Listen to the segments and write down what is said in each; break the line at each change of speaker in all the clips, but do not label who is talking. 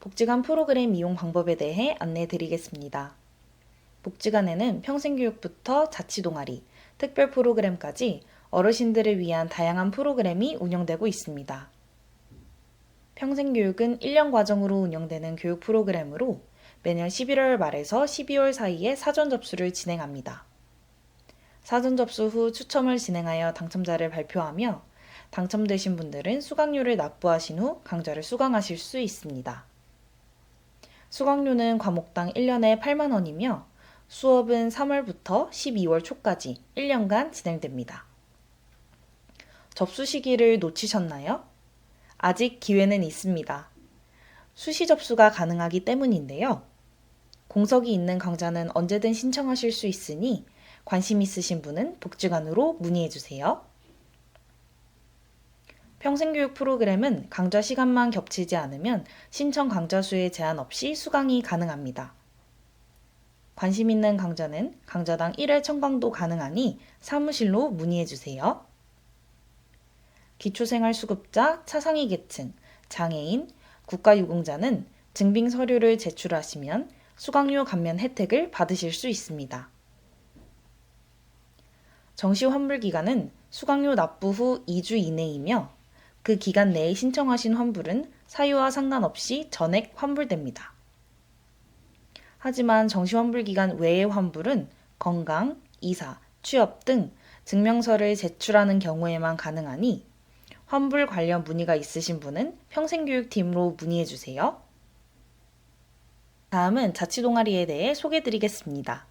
복지관 프로그램 이용 방법에 대해 안내해 드리겠습니다. 복지관에는 평생교육부터 자치동아리, 특별 프로그램까지 어르신들을 위한 다양한 프로그램이 운영되고 있습니다. 평생교육은 1년 과정으로 운영되는 교육 프로그램으로 매년 11월 말에서 12월 사이에 사전 접수를 진행합니다. 사전 접수 후 추첨을 진행하여 당첨자를 발표하며 당첨되신 분들은 수강료를 납부하신 후 강좌를 수강하실 수 있습니다. 수강료는 과목당 1년에 8만 원이며 수업은 3월부터 12월 초까지 1년간 진행됩니다. 접수 시기를 놓치셨나요? 아직 기회는 있습니다. 수시 접수가 가능하기 때문인데요. 공석이 있는 강좌는 언제든 신청하실 수 있으니 관심 있으신 분은 복지관으로 문의해 주세요. 평생교육 프로그램은 강좌 시간만 겹치지 않으면 신청 강좌 수에 제한 없이 수강이 가능합니다. 관심 있는 강좌는 강좌당 1회 청강도 가능하니 사무실로 문의해 주세요. 기초생활수급자, 차상위 계층, 장애인, 국가유공자는 증빙 서류를 제출하시면 수강료 감면 혜택을 받으실 수 있습니다. 정시 환불 기간은 수강료 납부 후 2주 이내이며 그 기간 내에 신청하신 환불은 사유와 상관없이 전액 환불됩니다. 하지만 정시 환불 기간 외의 환불은 건강, 이사, 취업 등 증명서를 제출하는 경우에만 가능하니 환불 관련 문의가 있으신 분은 평생교육팀으로 문의해 주세요. 다음은 자치 동아리에 대해 소개해 드리겠습니다.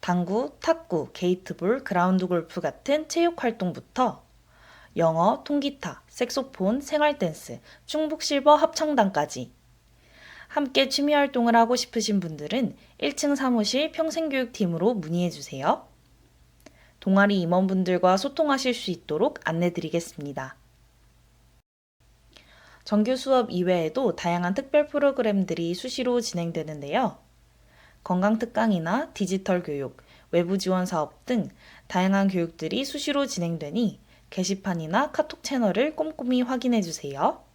당구, 탁구, 게이트볼, 그라운드 골프 같은 체육 활동부터 영어, 통기타, 색소폰, 생활댄스, 충북실버 합창단까지 함께 취미 활동을 하고 싶으신 분들은 1층 사무실 평생교육팀으로 문의해 주세요. 동아리 임원분들과 소통하실 수 있도록 안내 드리겠습니다. 정규 수업 이외에도 다양한 특별 프로그램들이 수시로 진행되는데요. 건강 특강이나 디지털 교육, 외부 지원 사업 등 다양한 교육들이 수시로 진행되니 게시판이나 카톡 채널을 꼼꼼히 확인해 주세요.